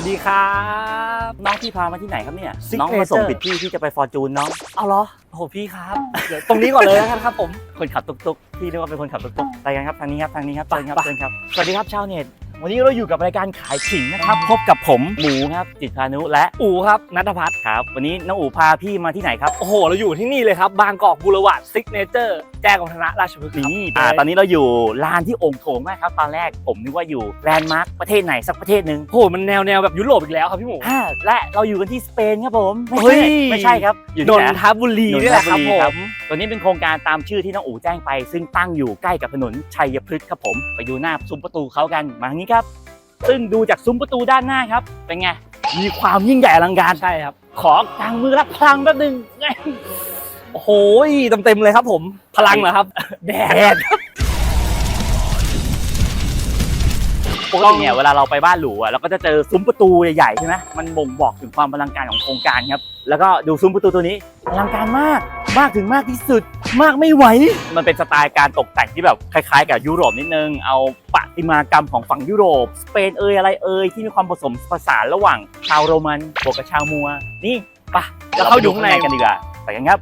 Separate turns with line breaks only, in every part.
วัสดีครับ
น้องพี่พามาที่ไหนครับเนี่ย
Signature
น้องมาส่งผิดที่ที่จะไปฟอร์จูนน้อง
เอาเหรอโอ้โหพี่ครับ เดี๋ยวตรงนี้ก่อนเลยแล้วกันครับผม
คนขับตุ๊กๆพี่เรียกว่าเป็นคนขับตุ๊กๆไปกันครับทางนี้ครับทางนี้ครับ
ไป
เชิญครับ
ไป
เชิญครับสวัสดีครับชาวเน็ต วันนี้เราอยู่กับรายการขายขิงนะครับ พบกับผมหมูครับจิตรพานุและ
อู๋ครับนัทพัฒน์
ครับ วันนี้น้องอู๋พาพี่มาที่ไหนครับ
โอ้โห เราอยู่ที่นี่เลยครับ บางกอกบูรวาดซิกเนเจอร์ แจ้งวัฒนะราชพฤกษ์ครับ
นี่อ่าตอนนี้เราอยู่ลานที่โองค์โถงมากครับ ตอนแรกผมนึกว่าอยู่แลนด์มาร์คประเทศไหนสักประเทศหนึ่ง
โอ้โหมันแนวแนวแบบยุโรปอีกแล้วครับพี่หมู
อ่าและเราอยู่กันที่สเปนครับผมไม่
เฮ้
ใช่
ย
ไม่ใช่ครับอยู่
น
ที่
น
ไหน
ทบุรีนี่แหละครับ
นนท
ผ
บุรี
ม
ตัวนี้เป็นโครงการตามชื่อที่น้องอู๋แจ้งไป ซึ่งตั้งอยู่ใกล้กับถนนชัยพฤกษ์ครับผมไปดูหน้าซุ้มประตูเขากันมาทางนี้ครับ ซึ่งดูจากซุ้มประตูด้านหน้าครับเป็นไงมีความยิ่งใหญ่อลังการ
ใช่ครับ
ขอกางมือรับพลังแป๊บนึง
โอ้โหเต็มๆเลยครับผมพลังเหรอครับ
แดด ปกติเนี่ยเวลาเราไปบ้านหรูอะเราก็จะเจอซุ้มประตูใหญ่ๆใช่ไหมมันบ่งบอกถึงความอลังการของโครงการครับแล้วก็ดูซุ้มประตูตัวนี้อลังการมากมากถึงมากที่สุด มากไม่ไหว มันเป็นสไตล์การตกแต่งที่แบบคล้ายๆ กับยุโรปนิดนึง เอาประติมากรรมของฝั่งยุโรป สเปนเอยอะไรเอยที่มีความผสมผสานระหว่างชาวโรมันบวกกับชาวมัว นี่ปะ
แล้วเข้าดูข้างใน
กันดีกว่าไปกันครับ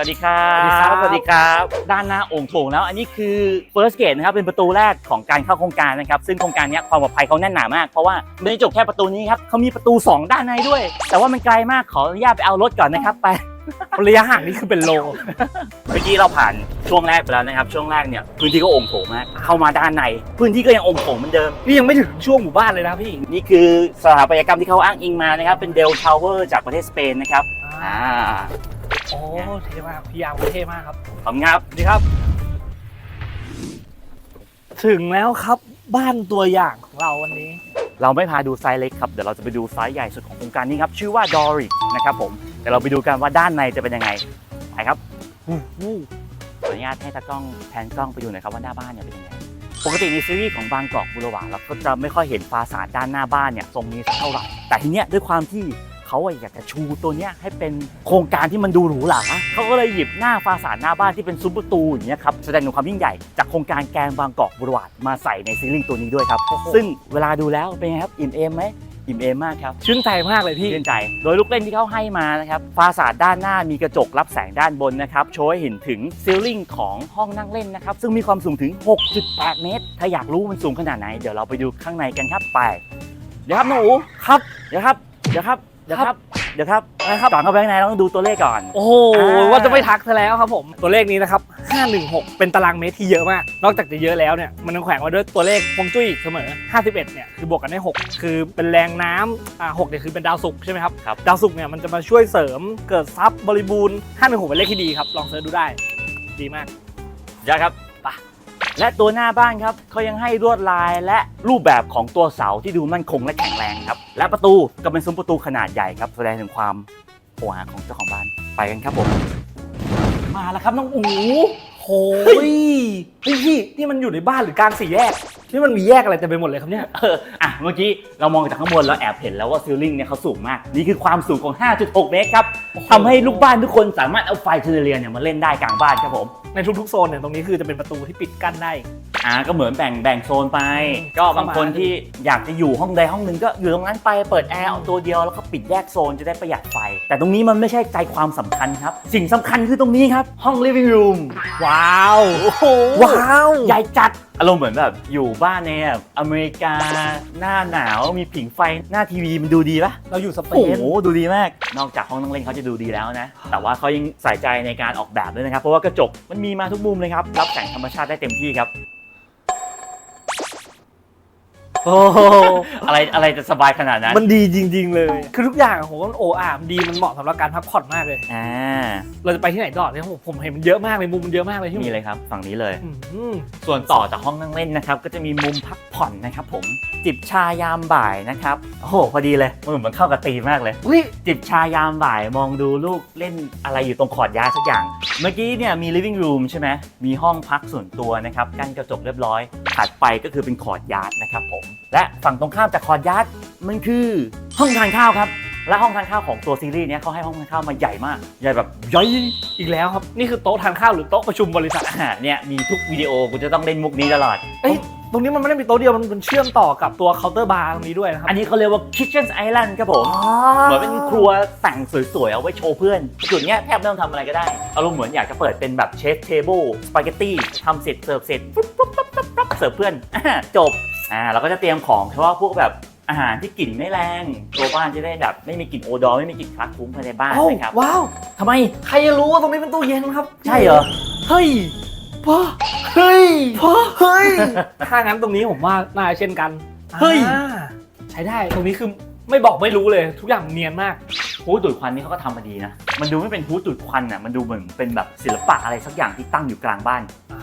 สวัสดีครับ
สวัสดีครับ
สวัสดีครับ ด้านหน้าโอ่งโถงแล้ว อันนี้คือ first gate นะครับ เป็นประตูแรกของการเข้าโครงการนะครับ ซึ่งโครงการเนี้ยความปลอดภัยเขาแน่นหนามาก เพราะว่าไม่ได้จบแค่ประตูนี้ครับเขามีประตู 2 ด้านในด้วย แต่ว่ามันไกลมาก ขออนุญาตไปเอารถก่อนนะครับ ไป
ระยะห่างนี่คือเป็นโล
เมื่อกี้เราผ่านช่วงแรกไปแล้วนะครับ ช่วงแรกเนี่ยพื้นที่ก็โอ่งโถงมาก เข้ามาด้านใน พื้นที่ก็ยังโอ่งโถงเหมือนเดิม
นี่ยังไม่ถึงช่วงหมู่บ้านเลยนะพี่
นี่คือสถาปัตยกรรมที่เขาอ้างอิงมานะครับ เป็นเดลทาวเวอร์จากประเทศสเปนนะครับ อ่า
โอ้เท่มากพี่ยามเท่มากครับ
ขอบคุณครับ
ดีครับ ถึงแล้วครับบ้านตัวอย่างของเราวันนี้
เราไม่พาดูไซส์เล็กครับ เดี๋ยวเราจะไปดูไซส์ใหญ่สุดของโครงการนี้ครับ ชื่อว่า Doric นะครับผมเดี๋ยวเราไปดูกันว่าด้านในจะเป็นยังไงไปครับขออนุญาตให้ตากล้องแพนกล้องไปดูหน่อยครับว่าหน้าบ้านเนี่ยเป็นยังไงปกติในซีรีส์ของบางกอกบุรวาเราก็จะไม่ค่อยเห็นฟาสาดด้านหน้าบ้านเนี่ยทรงนี้สักเท่าไหร่แต่ทีเนี้ยด้วยความที่ เขาอะอยากจะชูตัวเนี้ยให้เป็นโครงการที่มันดูหรูหราเขาก็เลยหยิบหน้าฟาสาดหน้าบ้านที่เป็นซุ้มประตูอย่างเงี้ยครับแสดงถึงความยิ่งใหญ่จากโครงการแกงบางกอกบุรวามาใส่ในซีรีส์ตัวนี้ด้วยครับ
โอ้โห
ซึ่งเวลาดูแล้วเป็นไงครับอิ่มเอมไหมอิ่มเอมมากครับ
ชื่นใจมากเลยพี่
ชื่นใจ โดยลูกเล่นที่เขาให้มานะครับฟาสาดด้านหน้ามีกระจกรับแสงด้านบนนะครับโชว์ให้เห็นถึงซีลลิ่งของห้องนั่งเล่นนะครับซึ่งมีความสูงถึง 6.8 เมตร ถ้าอยากรู้มันสูงขนาดไหน เดี๋ยวเราไปดูข้างในกันครับไป เดี๋ยวครับน้องอูครับ เดี๋ยวครับ เดี๋ยวครับ เดี๋ยวครับ เดี๋ยวครับก่อนเข้าไปข้างในเราต้องดูตัวเลขก่อน
โอ้โห
อ่า
ว่าจะไม่ทักซะแล้วครับผม ตัวเลขนี้นะครับ 516 เป็นตารางเมตรที่เยอะมาก นอกจากจะเยอะแล้วเนี่ย มันยังแขวงมาด้วยตัวเลขฮวงจุ้ยอีกเสมอ 51 เนี่ย คือบวกกันได้ 6 คือเป็นแรงน้ำอ่า6เนี่ยคือเป็นดาวศุกร์ใช่ไหมครับ
ครับ
ดาวศุกร์เนี่ยมันจะมาช่วยเสริมเกิดทรัพย์บริบูรณ์ 516 เป็นเลขที่ดีครับ ลองเสิร์ชดูได้ ดีมาก
ยอดครับไป และตัวหน้าบ้านครับเขายังให้ลวดลายและรูปแบบของตัวเสาที่ดูมั่นคงและแข็งแรงครับและประตูก็เป็นซุ้มประตูขนาดใหญ่ครับแสดงถึงความโหอาของเจ้าของบ้านไปกันครับผม มาแล้วครับน้องอู
โหยพี่พี่นี่มันอยู่ในบ้านหรือกลางสี่แยก นี่มันมีแยกอะไรเต็มไปหมดเลยครับเนี่ย
เอออะเมื่อกี้เรามองจากข้างบนเราแอบเห็นแล้วว่าซีลลิ่งเนี่ยเขาสูงมาก นี่คือความสูงของ 5.6 เมตรครับ
โอ้โห
ทำให้ลูกบ้านทุกคนสามารถเอาไฟเชนเลียเนี่ยมาเล่นได้กลางบ้านครับผม
ในทุกๆโซนเนี่ยตรงนี้คือจะเป็นประตูที่ปิดกั้นได้
อ่าก็เหมือนแบ่งแบ่งโซนไป
อืม
ก็บางคน
เข้ามา
ที่อยากจะอยู่ห้องใดห้องหนึ่งก็อยู่ตรงนั้นไปเปิดแอร์เอาตัวเดียวแล้วก็ปิดแยกโซนจะได้ประหยัดไฟ แต่ตรงนี้มันไม่ใช่ใจความสำคัญครับ สิ่งสำคัญคือตรงนี้ครับ ห้อง living room
ว้าว
โอ้โห
ว้าว
ใหญ่จัด อารมณ์เหมือนแบบอยู่บ้านในแบบอเมริกาหน้าหนาวมีผิงไฟหน้าทีวีมันดูดีปะ
เราอยู่สเป
โอ้โห
น
ดูดีมาก นอกจากห้องนั่งเล่นเขาจะดูดีแล้วนะ แต่ว่าเขายังใส่ใจในการออกแบบด้วยนะครับ เพราะว่ากระจกมันมีมาทุกมุมเลยครับ รับแสงธรรมชาติได้เต็มที่ครับ
โอ้โห
อะไรอะไรจะสบายขนาดนั้น
มันดีจริง ๆ เลย คือทุกอย่างผมว่ามันโออาร์มดีมันเหมาะสำหรับการพักผ่อนมากเลย
อ่า
เราจะไปที่ไหนต่อเนี่ยผมผมเห็นมันเยอะมากเลยมุมมันเยอะมากเลยที่
นี่เลยครับ ฝั่งนี้เลย
อืม
ส่วนต่อจากห้องนั่งเล่นนะครับ ก็จะมีมุมพักผ่อนนะครับ ผมจิบชายามบ่ายนะครับโอ้โหพอดีเลยมันเหมือนเข้ากับตีมมากเลย
อุ้ย
จิบชายามบ่ายมองดูลูกเล่นอะไรอยู่ตรงขอดยาสักอย่าง เมื่อกี้เนี่ยมี living room ใช่ไหมมีห้องพักส่วนตัวนะครับกั้นกระจกเรียบร้อย ถัดไปก็คือเป็นขอดยาร์ดนะครับผม และฝั่งตรงข้ามจากขอดยาร์ดมันคือห้องทานข้าวครับและห้องทานข้าวของตัวซีรีส์เนี้ยเขาให้ห้องทานข้าวมาใหญ่มาก ใหญ่แบบใหญ่
อีกแล้วครับ นี่คือโต๊ะทานข้าวหรือโต๊ะประชุมบริษัท
อ่าเนี่ยมีทุกวิดีโอกูจะต้องเล่นมุกนี้ตลอด
เอ้ยตรงนี้มันไม่ได้มีโต๊ะเดียวมันเป็นเชื่อมต่อกับตัวเคาน์เตอร์บาร์ตรงนี้ด้วยนะครับ
อันนี้เขาเรียกว่า Kitchen Island ครับผม เหมือนเป็นครัวแต่งสวยๆ เอาไว้โชว์เพื่อน จุดเนี้ยแทบไม่ต้องทำอะไรก็ได้ อารมณ์เหมือนอยากจะเปิดเป็นแบบเชฟเทเบิลสปาเกตตี้ทำเสร็จเสิร์ฟเสร็จปุ๊บปุ๊บปุ๊บปุ๊บปุ๊บ เสิร์ฟเพื่อนอ่าจบอ่าเราก็จะเตรียมของเฉพาะพวกแบบอาหารที่กลิ่นไม่แรงตัวบ้านจะได้แบบไม่มีกลิ่นโอดอร์ไม่มีกลิ่นคลักคลุ้งภายในบ้าน
โอ้
นะครับ
ว้าว
ทำไม
ใครจะรู้ว่าตรงนี้เป็นตู้เย็นครับ
ใช่เหรอ
เฮ้ย
พ่อเฮ้ย
พ่อเฮ้ยถ้างั้นตรงนี้ผมว่าน่าจะเช่นกัน
เฮ้ย
อ่าใช้ได้ตรงนี้คือไม่บอกไม่รู้เลย ทุกอย่างเนียนมาก
ฮูดดูดควันนี่เขาก็ทำมาดีนะ มันดูไม่เป็นฮูดดูดควันอะมันดูเหมือนเป็นแบบศิลปะอะไรสักอย่างที่ตั้งอยู่กลางบ้าน
อ่า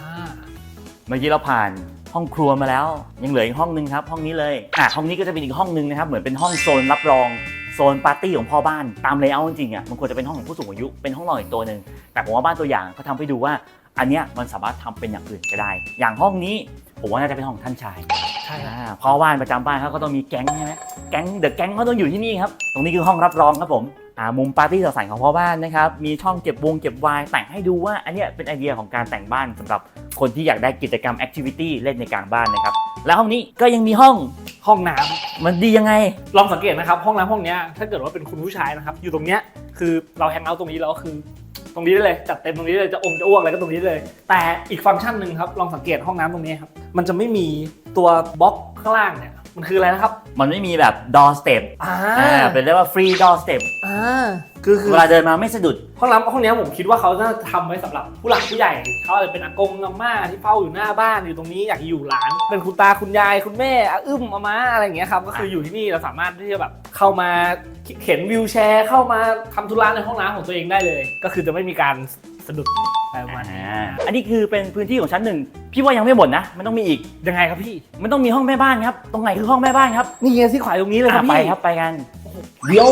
เมื่อกี้เราผ่าน ห้องครัวมาแล้ว ยังเหลืออีกห้องนึงครับ ห้องนี้เลยอะห้องนี้ก็จะเป็นอีกห้องนึงนะครับเหมือนเป็นห้องโซนรับรองโซนปาร์ตี้ของพ่อบ้านตามเลเยอร์จริงๆอะมันควรจะเป็นห้องของผู้สูงอายุเป็นห้องนอนอีกตัวหนึ่งแต่ผมว่าบ้านตัวอย่างเขาทำให้ดูว่า อันเนี้ยมันสามารถทำเป็นอย่างอื่นก็ได้ อย่างห้องนี้ผมว่าน่าจะเป็นห้องของท่านชาย
ใช่ครับ
อ่าพ่อบ้านประจำบ้านเขาก็ต้องมีแก๊งใช่ไหมแก๊งเดอะแก๊งเขาต้องอยู่ที่นี่ครับตรงนี้คือห้องรับรองครับผมอ่า มุมปาร์ตี้สังสรรค์ของพ่อบ้านนะครับ มีช่องเก็บวงเก็บวน์แต่งให้ดูว่าอันเนี้ยเป็นไอเดียของการแต่งบ้านสำหรับคนที่อยากได้กิจกรรมแอคทิวิตี้เล่นในกลางบ้านนะครับ แล้วห้องนี้ก็ยังมีห้อง
ห้องน้ำ
มันดียังไง
ลองสังเกตนะครับ ห้องน้ำห้องนี้ถ้าเกิดว่าเป็นคุณผู้ชายนะครับ อยู่ตรงเนี้ยคือเราแฮงเอาท์ตรงนี้แล้วคือ ตรงนี้ได้เลยจัดเต็มตรงนี้เลยจะอมจะอ้วกอะไรก็ตรงนี้เลย แต่อีกฟังก์ชันหนึ่งครับลองสังเกตห้องน้ำตรงนี้ครับมันจะไม่มีตัวบล็อกข้างล่างเนี่ย มันคืออะไรนะครับ
มันไม่มีแบบ door step
อ่า
อ่าเป็นเรียกว่า free door step
อ่าคือคือ
เวลาเดินมาไม่สะดุด
ห้องน้ำห้องเนี้ยผมคิดว่าเขาจะทำไว้สำหรับผู้หลักผู้ใหญ่ เขาอาจจะเป็นอากงอาม่าที่เฝ้าอยู่หน้าบ้านอยู่ตรงนี้อยากอยู่หลาน เป็นคุณตาคุณยายคุณแม่อาอึ้มอาม่าอะไรอย่างเงี้ยครับก็คืออยู่ที่นี่เราสามารถที่จะแบบเข้ามาเข็นวิวแชร์ เข้ามาทำธุระในห้องน้ำของตัวเองได้เลย ก็คือจะไม่มีการสะดุดอะไร ประมาณนี้
อ่าอันนี้คือเป็นพื้นที่ของชั้นหนึ่งพี่ว่ายังไม่หมดนะ มันต้องมีอีก
ยังไงครับพี่
มันต้องมีห้องแม่บ้านครับ ตรงไหนคือห้องแม่บ้านครับ
นี่ไงที่ขวายตรงนี้เลยครับ
อะไป
พี่
ครับไปกัน เดี๋ยว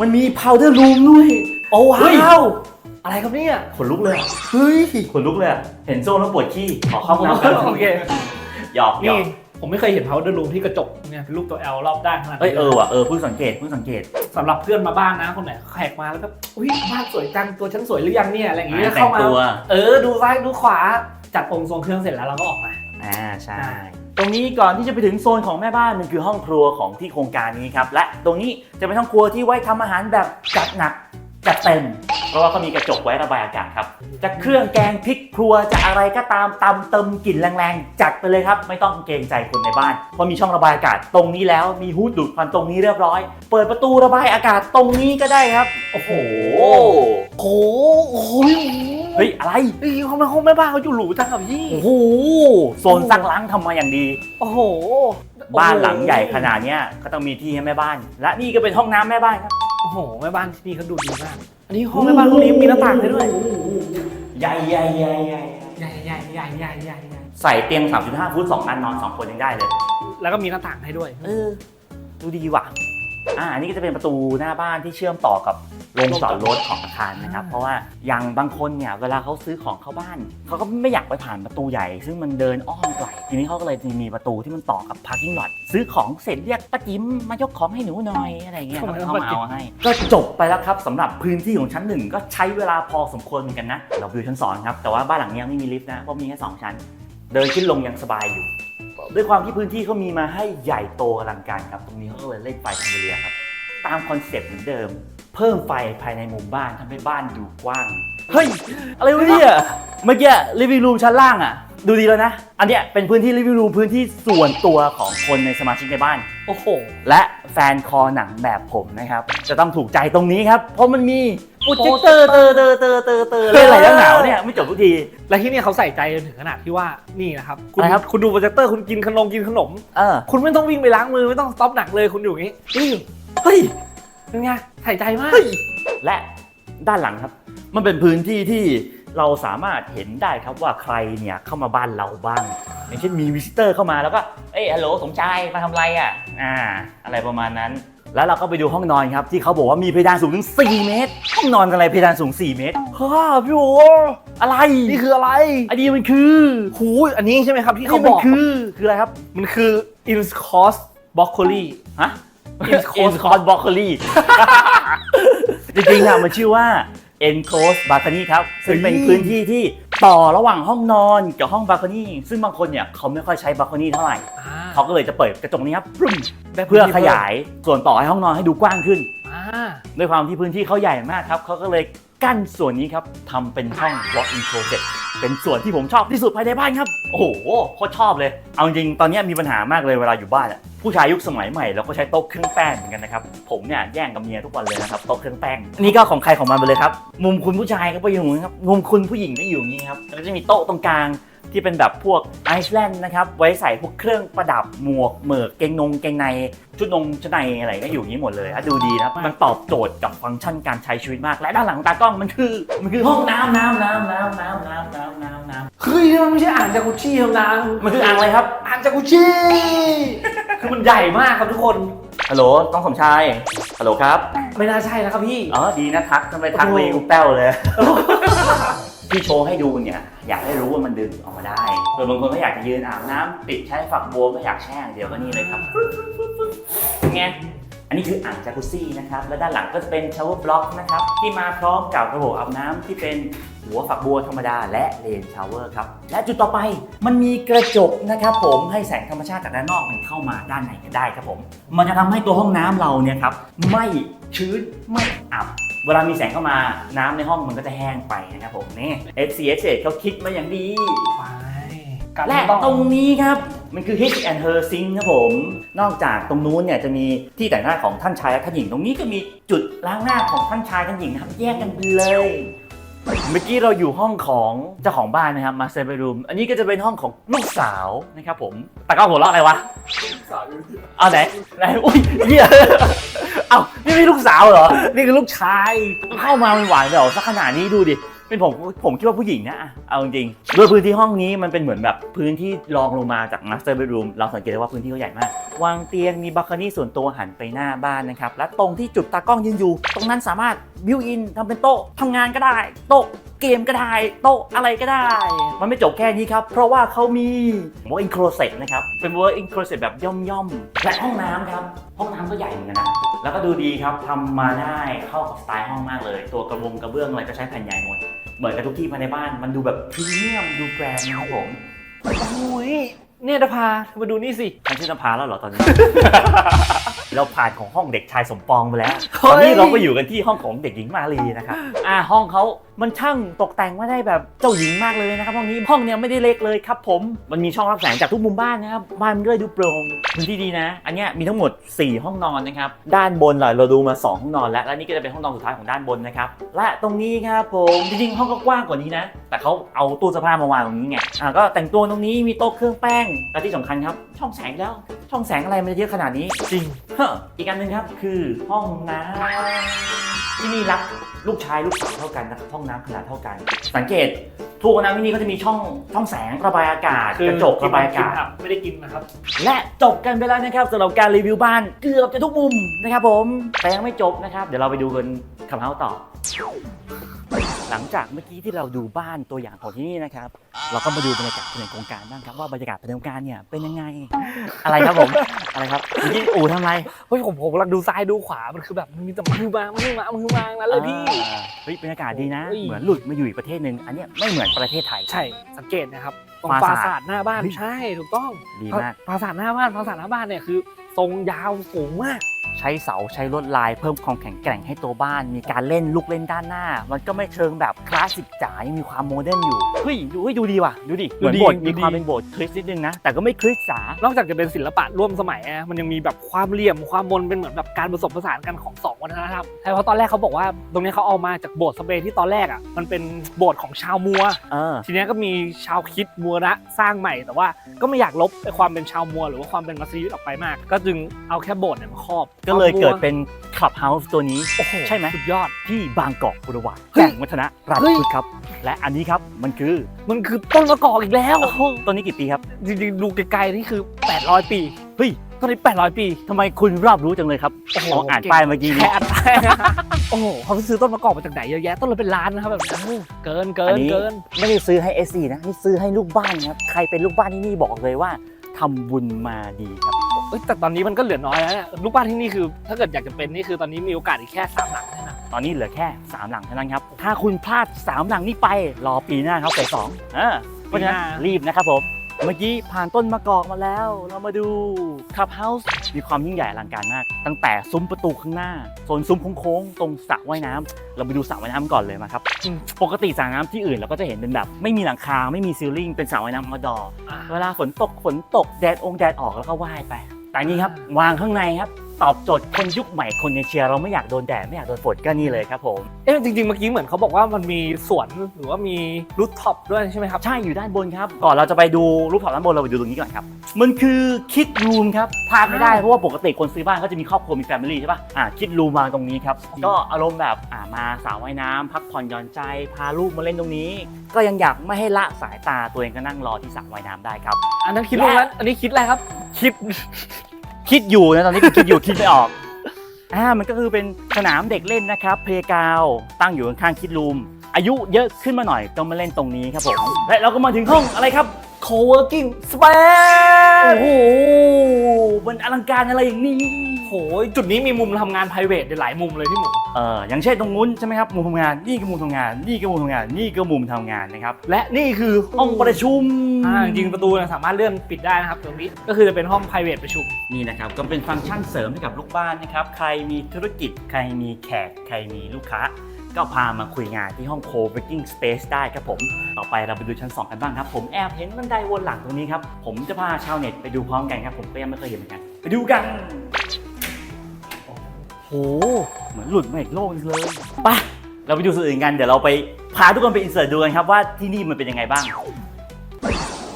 มันมี powder room ด้วย
โอ้
เฮ้ย
ว้าวอะไรครับเนี่ย
ขนลุกเลย
เฮ้ย
ขนลุกเลยอะเห็นโซ่แล้วปวดขี้ ขอเข้าห้องน้ำกัน
โอเค
หยอกหยอ
นี่
ก
ผมไม่เคยเห็น powder room ที่กระจกเนี่ยเป็นรูปตัว L รอบด้านขนาดนี้
เอ้ยเออว่ะเออเพิ่งสังเกตเพิ่งสังเกต
สำหรับเพื่อนมาบ้านนะคนไหนแขกมาแล้วก็อุ้ยบ้านสวยจังตัวฉันสวยหรือยังเนี่ยอะไรอย่างเงี้ย
แต่
เข้างมา
ตัว
เออดูซ้ายดูขวาจัดองค์ทรงเครื่องเสร็จแล้วเราก็ออกมา
อ่าใช่
ใช่
ตรงนี้ก่อนที่จะไปถึงโซนของแม่บ้านมันคือห้องครัวของที่โครงการนี้ครับ และตรงนี้จะเป็นห้องครัวที่ไว้ทำอาหารแบบจัดหนัก จัดเต็ม เพราะว่าเขามีกระจกไว้ระบายอากาศครับ จะเครื่องแกงพริกครัวจะอะไรก็ตามตำเติมกลิ่นแรงๆ จัดไปเลยครับ ไม่ต้องเกรงใจคนในบ้าน เพราะมีช่องระบายอากาศตรงนี้แล้วมีฮูดดูดควันตรงนี้เรียบร้อย เปิดประตูระบายอากาศตรงนี้ก็ได้ครับ โอ้โห
โอ้โห
เฮ้ยอะไร
เฮ้ยเขาเป็นห้องแม่บ้านเขาอยู่หรูจังกับพี่
โอ้โหโซนซักล้างทำมาอย่างดี
โอ้โห
บ้านหลังใหญ่ขนาดเนี้ยก็ต้องมีที่ให้แม่บ้าน และนี่ก็เป็นห้องน้ำแม่บ้านครับ
โอ้โหแม่บ้านที่นี่เขาดูดีมาก อันนี้ห้องแม่บ้านห้องนี้มีหน้าต่างให้ด้วย
ใหญ่ใหญ่ใหญ่ใหญ่
ใหญ่ใหญ่ใหญ่ใหญ่ใหญ่ใหญ่
ใส่เตียง 3.5 ฟุต2อันนอน 2 คนยังได้เลย
แล้วก็มีหน้าต่างให้ด้วย
เออ ดูดีว่ะ อ่าอันนี้ก็จะเป็นประตูหน้าบ้านที่เชื่อมต่อกับโรงจอดรถของอาคารนะครับ เพราะว่าอย่างบางคนเนี่ยเวลาเขาซื้อของเข้าบ้านเขาก็ไม่อยากไปผ่านประตูใหญ่ ซึ่งมันเดินอ้อมไกลทีนี้เขาก็เลยมีประตูที่มันต่อกับ parking lot ซื้อของเสร็จเรียกป้าจิ๋มมายกของให้หนูหน่อยอะไรเงี้ย
ทำไมต้อง
เข้า
ป้า
มา
จิ๋ม
เอาให้ ก็จบไปแล้วครับสำหรับพื้นที่ของชั้นหนึ่งก็ใช้เวลาพอสมควรเหมือนกันนะเราดูชั้นสองครับแต่ว่าบ้านหลังนี้ไม่มีลิฟต์นะเพราะมีแค่สองชั้น เดินขึ้นลงยังสบายอยู่ ด้วยความที่พื้นที่เขามีมาให้ใหญ่โตอลังการครับ ตรงนี้เขาก็เลยเล่นไฟแชนเดเลียครับ ตามคอนเซ็ปต์เหมือนเดิม เพิ่มไฟภายในมุมบ้านทำให้บ้านดูกว้าง เฮ้ย อะไรวะเนี่ย เมื่อกี้ลิฟ i ์รูมชั้นล่างอะ ดูดีแล้วนะ อันเนี้ยเป็นพื้นที่ลิฟ i ์รูมพื้นที่ส่วนตัวของคนในสมาชิกในบ้าน
โอ้โห
และแฟนคอหนังแบบผมนะครับ จะต้องถูกใจตรงนี้ครับ เพราะมันมีโปรเจคเตอร์เตอร์เตอร์เตอร์เตอร์เตอร์เล่นอะไรตั้งหนาวเนี่ยไม่จบทุกที
และที่นี่เขาใส่ใจจนถึงขนาดที่ว่านี่นะครับคุณ
อะไรครับ
คุณดูโปรเจคเตอร์คุณกินขนมกินขนม
เออ
คุณไม่ต้องวิ่งไปล้างมือไม่ต้องสต็อปหนักเลยคุณอยู่อย่างนี้นี่
เฮ้ย
เป็นไงใส่ใจมาก
และด้านหลังครับ มันเป็นพื้นที่ที่ เราสามารถเห็นได้ครับว่าใครเนี่ยเข้ามาบ้านเราบ้าง อย่างเช่นมีวิสิเตอร์เข้ามาแล้วก็เอ้ยฮัลโหลสมชายมาทำอะไรอะอ่า อะไรประมาณนั้น แล้วเราก็ไปดูห้องนอนครับ ที่เขาบอกว่ามีเพดานสูงถึง 4 เมตร ห้องนอนกันอะไรเพดานสูง 4 เมตร
ฮ่าพี่โอ
อะไร
นี่คืออะไร
อันนี้มันคือ
หูยอันนี้ใช่ไหมครับที่
นี่
เขา
มั
บ
น
อก
คือคืออะไรครับ
มันคือ in course broccoli
ฮะ
In course
In course broccoli จริงๆอะมันชื่อว่า Enclosed Balcony ครับ ซึ่งเป็น
เฮ้ย
พื้นที่ที่ต่อระหว่างห้องนอนกับห้องบา l ค o นี่ซึ่งบางคนเนี่ยเขาไม่ค่อยใช้บา l ค o นี่เท่าไหร่
อ่า
เขาก็เลยจะเปิดกระจกนี้ครับปรึ้มเพื่อขยายส่วนต่อให้ห้องนอนให้ดูกว้างขึ้น
อ่า
ด้วยความที่พื้นที่เขาใหญ่มากครับเขาก็เลย กั้นส่วนนี้ครับทำเป็นช่อง walk-in closet เป็นส่วนที่ผมชอบที่สุดภายในบ้านครับ โอ้โหโคตรชอบเลย เอาจริงตอนนี้มีปัญหามากเลยเวลาอยู่บ้านอะผู้ชายยุคสมัยใหม่เราก็ใช้โต๊ะเครื่องแป้งเหมือนกันนะครับ ผมเนี่ยแย่งกับเมียทุกวันเลยนะครับโต๊ะเครื่องแป้งนนี่ก็ของใครของมันไปเลยครับ มุมคุณผู้ชายก็ไปอยู่อย่างนี้ครับ มุมคุณผู้หญิงก็อยู่อย่างนี้ครับแล้วก็จะมีโต๊ะตรงกลาง ที่เป็นแบบพวกไอซ์แลนด์นะครับ ไว้ใส่พวกเครื่องประดับหมวกเหมือกเกงนงเกงใน ชุดนงชุดในอะไรก็อยู่อย่างนี้หมดเลยอะดูดีนะครับมันตอบโจทย์กับฟังก์ชันการใช้ชีวิตมาก และด้านหลังตากล้องมันคือ มันคือห้องน้ำน้ำน้ำน้ำน้ำน้ำน้ำน้ำน้ำ
เฮ้ยมันไม่ใช่อ่างจากุชิครับนาง
มันคืออ่างอะไรครับ
อ่างจากุชิคือมันใหญ่มากครับทุกคน
ฮัลโหลต้องสมชายฮัลโหลครับ
ไม่น่าใช่นะครับพี่
อ๋อ ดีนะทักทำไมทักไปกูแป้วเลย ที่โชว์ให้ดูเนี่ยอยากให้รู้ว่ามันดึงออกมาได้ส่วนบางคนก็อยากจะยืนอาบน้ำติดใช้ฝักบัวก็อยากแช่อย่างเดียวก็นี่เลยครับเป็นไงอันนี้คืออ่างจากุซี่นะครับ และด้านหลังก็จะเป็นชาวเวอร์บล็อกนะครับ ที่มาพร้อมกับระบบอาบน้ำที่เป็นหัวฝักบัวธรรมดาและเลนชาวเวอร์ครับ และจุดต่อไปมันมีกระจกนะครับผมให้แสงธรรมชาติจากด้านนอกมันเข้ามาด้านในกันได้ครับผม มันจะทำให้ตัวห้องน้ำเราเนี่ยครับไม่ ชื้นไม่อับ เวลามีแสงเข้ามาน้ำในห้องมันก็จะแห้งไปนะครับผมนี่ FC s เขาคิดมาอย่างดี
ไปการ
และ
ต้อง
ตรงนี้ครับ มันคือ His and Her Sink ครับผม นอกจากตรงนู้นเนี่ยจะมีที่แต่งหน้าของท่านชายและท่านหญิง ตรงนี้ก็มีจุดล้างหน้าของท่านชายท่านหญิงนะครับแยกกันไปเลย เมื่อกี้เราอยู่ห้องของเจ้าของบ้านนะครับมาสเตอร์เบรูมอันนี้ก็จะเป็นห้องของลูกสาวนะครับผมตากล้องหัวเราะอะไรวะเอาไหนไหนอุ้ยเหี้ยเอ้านี่ไม่ใช่ลูกสาวเหรอ
นี่คือลูกชาย
เข้ามามันหวานแบบสักขนาดนี้ดูดิเป็นผมผมคิดว่าผู้หญิงนะอะเอาจริงๆด้วยพื้นที่ห้องนี้มันเป็นเหมือนแบบพื้นที่รองลงมาจาก master bedroom เราสังเกตได้ว่าพื้นที่เขาใหญ่มาก วางเตียงมีบัลคอนี่ส่วนตัวหันไปหน้าบ้านนะครับ และตรงที่จุดตากล้องยืนอยู่ ตรงนั้นสามารถบิวอินทำเป็นโต๊ะทำงานก็ได้ โต๊ะเกมก็ได้โต๊ะอะไรก็ได้ มันไม่จบแค่นี้ครับ เพราะว่าเขามี work in closet นะครับ เป็น work in closet แบบย่อมๆและห้องน้ำครับ ห้องน้ำก็ใหญ่เหมือนกันนะ แล้วก็ดูดีครับทำมาได้เข้ากับสไตล์ห้องมากเลย ตัวกระบงกระเบื้องอะไรก็ใช้แผ่นใหญ่หมดเหมือนกับทุกที่ภายในบ้าน มันดูแบบพรีเมียมดูแบรนด์นะครับผม
โอ้ย เนี่ยจะพาเธอมาดูนี่สิ
ฉันชื่อนภาแล้วเหรอตอนนี้ เราผ่านของห้องเด็กชายสมปองไปแล้ว
เฮ้ย
ตอนนี้เราก็อยู่กันที่ห้องของเด็กหญิงมาลีนะครับอ่าห้องเขามันช่างตกแต่งมาได้แบบเจ้าหญิงมากเลยนะครับห้องนี้ห้องเนี่ยไม่ได้เล็กเลยครับผมมันมีช่องรับแสงจากทุกมุมบ้านนะครับบ้านมันก็เลยดูโปร่งพื้นที่ดีนะ อันเนี้ยมีทั้งหมด 4 ห้องนอนนะครับด้านบนเราเราดูมา 2 ห้องนอนแล้วและนี่ก็จะเป็นห้องนอนสุดท้ายของด้านบนนะครับและตรงนี้ครับผมจริงๆห้องก็กว้างกว่านี้นะ แต่เขาเอาตู้เสื้อผ้ามาวางตรงนี้ไงอ่าก็แต่งตัวตรงนี้มีโต๊ะเครื่องแป้งและที่สำคัญครับ ช่องแสงแล้ว ช่องแสงอะไรมันจะเยอะขนาดนี้
จริง
ฮะอีกอันหนึ่งครับคือห้องน้ำที่นี่รักลูกชายลูกสาวเท่ากันนะครับห้องน้ำขนาดเท่ากัน สังเกตทุกห้องน้ำที่นี่ก็จะมีช่องช่องแสงระบายอากาศ
คือก
ระจกระบายอากาศ
นไม่ได้กินนะครับ
และจบกันไปแล้วนะครับสำหรับการรีวิวบ้านเกือบจะทุกมุมนะครับผมแต่ยังไม่จบนะครับ เดี๋ยวเราไปดูกันคำเฮาต่อ หลังจากเมื่อกี้ที่เราดูบ้านตัวอย่างของที่นี่นะครับ เราก็มาดูบรรยากาศภายในโครงการบ้างครับว่าบรรยากาศภายในโครงการเนี่ยเป็นยังไง อะไรครับผมอะไรครับเมื่อกี้อู่ทำอะไร
เฮ้ยผมผมกำลังดูซ้ายดูขวา มันคือแบบมันมีแต่มือมามือมามือมางั้นเลยพี่
อ่าเฮ้ยบรรยากาศดีนะ
โอ้ย
เหมือนหลุดมาอยู่อีกประเทศหนึ่งอันเนี้ยไม่เหมือนประเทศไทย
ใช่สังเกตนะครับตรง
ป
ป
รา
รา
สาท
สาทหน้าบ้าน
เฮ้ย
ใช่ถูกต้อง
ดีมาก
ปราสาทหน้าบ้านปราสาทหน้าบ้านเนี่ยคือ ทรงยาวสูงมาก
ใช้เสาใช้ลวดลายเพิ่มความแข็งแกร่งให้ตัวบ้าน มีการเล่นลูกเล่นด้านหน้า มันก็ไม่เชิงแบบคลาสสิกจ๋ายังมีความโมเดิร์นอยู่เฮ้ยดูเฮ้ยดูดีว่ะดูดิเหมือน
ดูดี
โบสถ์
ดู
มี
ดี
ความเป็นโบสถ์คริสต์นิดนึงนะแต่ก็ไม่คริสต์จ๋าน
อกจากจะเป็นศิลปะร่วมสมัยอะมันยังมีแบบความเหลี่ยมความมนเป็นเหมือนแบบการผสมผสานกันของสองวัฒนธรรมใช่เพราะตอนแรกเขาบอกว่าตรงนี้เขาเอามาจากโบสถ์สเปนที่ตอนแรกอะมันเป็นโบสถ์ของชาวมัว
เออ
ทีเนี้ยก็มีชาวคริดมัวระสร้างใหม่ แต่ว่าก็ไม่อยากลบไอ้ความเป็นชาวมัว หรือว่าความเป็นมัสยิดออกไปมาก ก็จึงเอาแค่โบสถ์เนี่ยมาครอบ
ก็เลยเกิด
ชาวมัว
เป็นคลับเฮาส์ตัวนี้
โอ้โห
ใช่ไหม
สุดยอด
ที่บางกอกบุรวา
เฮ้
แห
ย
ล่งวัฒนะราช
เฮ้ย
พฤกษ์ครับ และอันนี้ครับมันคือ
มันคือต้นมะกอกอีกแล้ว
โอ้โหต้นนี้กี่ปีครับ
จริงๆดูไกลๆนี่คือ 800 ปี
เฮ้ย
ต้นนี้800 ปี
ทำไมคุณรอบรู้จังเลยครับ
โอ้โห
ลองอ่านป้ายเมื่อกี้นี้
แค่อ่านป้ายโอ้โหเขาไปซื้อต้นมะกอกมาจากไหนเยอะแยะต้นละเป็นล้านนะครับแบบโอ้โหเกินเกิ
อั
น
นนี้
เกิน
ไม่ได้ซื้อให้ SC นะนี่ซื้อให้ลูกบ้านครับใครเป็นลูกบ้านที่นี่บอกเลยว่าทำบุญมาดีครับ
เอ้ยแต่ตอนนี้มันก็เหลือน้อยแล้วเนี่ยลูกบ้านที่นี่คือ ถ้าเกิดอยากจะเป็นนี่คือตอนนี้มีโอกาสอีกแค่สามหลังเท่านั้น
ตอนนี้เหลือแค่ 3 หลังเท่านั้นครับ ถ้าคุณพลาด 3 หลังนี้ไป รอปีหน้าครับเฟสสองเออเพราะฉะนั้น
ปีหน้า
รีบนะครับผม เมื่อกี้ผ่านต้นมะกอกมาแล้ว เรามาดูคลับเฮาส์มีความยิ่งใหญ่อลังการมาก ตั้งแต่ซุ้มประตูข้างหน้าโซนซุ้มโค้งๆตรงสระว่ายน้ำเราไปดูสระว่ายน้ำก่อนเลยมาครับอืมปกติสระน้ำที่อื่นเราก็จะเห็นเป็นแบบ ไม่มีหลังคาไม่มีซีลิ่งเป็นสระว่ายน้ำมาดอเวลาฝนตกฝนตกแดดองแดดออกแล้วก็ว่ายไป แต่นี่ครับวางข้างในครับ ตอบโจทย์คนยุคใหม่คนเอเชียเราไม่อยากโดนแดดไม่อยากโดนฝนก็นี่เลยครับผม
เอ๊ะจริงๆเมื่อกี้เหมือนเขาบอกว่ามันมีสวนหรือว่ามีรูทท็อปด้วยใช่ไหมครับ
ใช่อยู่ด้านบนครับก่อนเราจะไปดูรูปถ่ายด้านบนเราไปดูตรงนี้ก่อนครับ มันคือคิดรูมครับพลาดไม่ได้เพราะว่าปกติคนซื้อบ้านก็จะมีครอบครัวมีแฟมิลี่ใช่ป่ะอ่าคิดรูมวางตรงนี้ครับก็อารมณ์แบบอ่ามาสาวว่ายน้ำพักผ่อนหย่อนใจ พาลูกมาเล่นตรงนี้ ก็ยังอยากไม่ให้ละสายตาตัวเองก็นั่งรอที่สระว่ายน้ำได้ครับ
อันนั้นคิดลงแล้วอันนี้คิดอะไรครับ คิด
คิดอยู่นะตอนนี้คือคิดอยู่ คิดไม่ออกอ่ามันก็คือเป็นสนามเด็กเล่นนะครับเพลกาวตั้งอยู่ข้างๆคิดรูม อายุเยอะขึ้นมาหน่อยต้องมาเล่นตรงนี้ครับผม และเราก็มาถึงห้องอะไรครับ co-working space โอ้โหมันอลังการอะไรอย่างนี้
โหยจุดนี้มีมุมทำงาน p r i v a t หลายมุมเลยพี่หมู
เอออย่างเช่นตรงนู้นใช่ไหมครับมุมทำงานนี่ก็มุมทำงานนี่ก็มุมทำงานนี่ก็มุมทำงานนะครับ
และนี่คือ
ห้องประชุม
อ่าจริงๆประตูเนี่ยสามารถเลื่อนปิดได้นะครับตรงนี้ก็คือจะเป็นห้อง p r i v a t ประชุม
นี่นะครับก็เป็นฟังก์ชันเสริมให้กับลูกบ้านนะครับใครมีธุรกิจ ใครมีแขก ใครมีลูกค้า ก็พามาคุยงานที่ห้อง co-working space ได้ครับผม ต่อไปเราไปดูชั้น 2 กันบ้างครับ ผมแอบเห็นบันไดวนหลังตรงนี้ครับ ผมจะพาชาวเน็ตไปดูพร้อมกันครับ ผมก็ยังไม่เคยเห็นเหมือนกัน ไปดูกัน โอ้โห เหมือนหลุดมาอีกโลกนึงเลยไปเราไปดูส่วนอื่นกัน เดี๋ยวเราไปพาทุกคนไปอินเสิร์ตดูกันครับว่าที่นี่มันเป็นยังไงบ้าง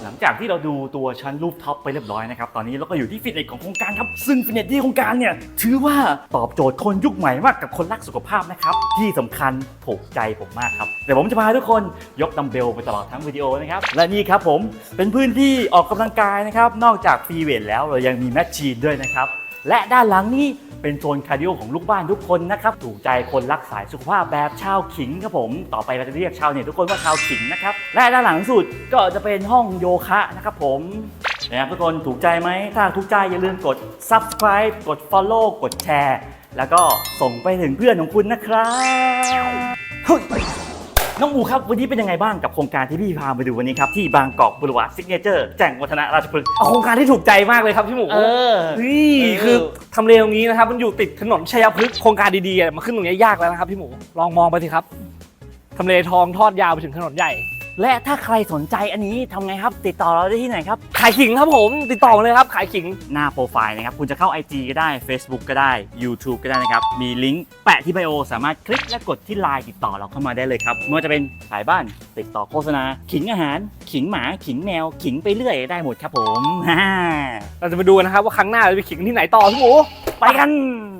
หลังจากที่เราดูตัวชั้นรูฟท็อปไปเรียบร้อยนะครับ ตอนนี้เราก็อยู่ที่ฟิตเนสของโครงการครับ ซึ่งฟิตเนสที่โครงการเนี่ย ถือว่าตอบโจทย์คนยุคใหม่มากกับคนรักสุขภาพนะครับ ที่สำคัญถูกใจผมมากครับเดี๋ยวผมจะพาทุกคนยกดัมเบลไปตลอดทั้งวิดีโอนะครับ และนี่ครับผมเป็นพื้นที่ออกกำลังกายนะครับ นอกจากฟรีเวทแล้วเรายังมีแมชชีนด้วยนะครับ และด้านหลังนี้ เป็นโซนคาร์ดิโอของลูกบ้านทุกคนนะครับ ถูกใจคนรักสายสุขภาพแบบชาวขิงครับผม ต่อไปเราจะเรียกชาวเน็ตทุกคนว่าชาวขิงนะครับ และด้านหลังสุดก็จะเป็นห้องโยคะนะครับผมนะครับทุกคนถูกใจไหม ถ้าถูกใจอย่าลืมกด subscribe กด follow กดแชร์แล้วก็ส่งไปถึงเพื่อนของคุณนะครับเฮ้ยน้องอูครับ วันนี้เป็นยังไงบ้างกับโครงการที่พี่พามาดูวันนี้ครับ ที่บางกอกบุรวาซิกเนเจอร์แจ้งวัฒนะราชพฤกษ์
เอาโครงการที่ถูกใจมากเลยครับพี่หมู
เออ
เฮ้ย
เออ
คือ ทำเลตรงนี้นะครับ มันอยู่ติดถนนชัยพฤกษ์โครงการดีๆมาขึ้นตรงนี้ยากแล้วนะครับพี่หมูลองมองไปสิครับทำเลทองทอดยาวไปถึงถนนใหญ่
และถ้าใครสนใจอันนี้ทำไงครับ ติดต่อเราได้ที่ไหนครับ
ขายขิงครับผมติดต่อมาเลยครับ ขายขิง
หน้าโปรไฟล์นะครับ คุณจะเข้า IG ก็ได้ Facebook ก็ได้ YouTube ก็ได้นะครับ มีลิงก์แปะที่ไบโอสามารถคลิกและกดที่ไลน์ติดต่อเราเข้ามาได้เลยครับไม่ว่าจะเป็นขายบ้านติดต่อโฆษณา ขิงอาหาร ขิงหมาขิงแมว ขิงไปเรื่อยได้หมดครับผมฮ่า
เราจะมาดูกันนะครับว่าครั้งหน้าเราจะไปขิงที่ไหนต่อพี่หมู
ไปกัน
ไ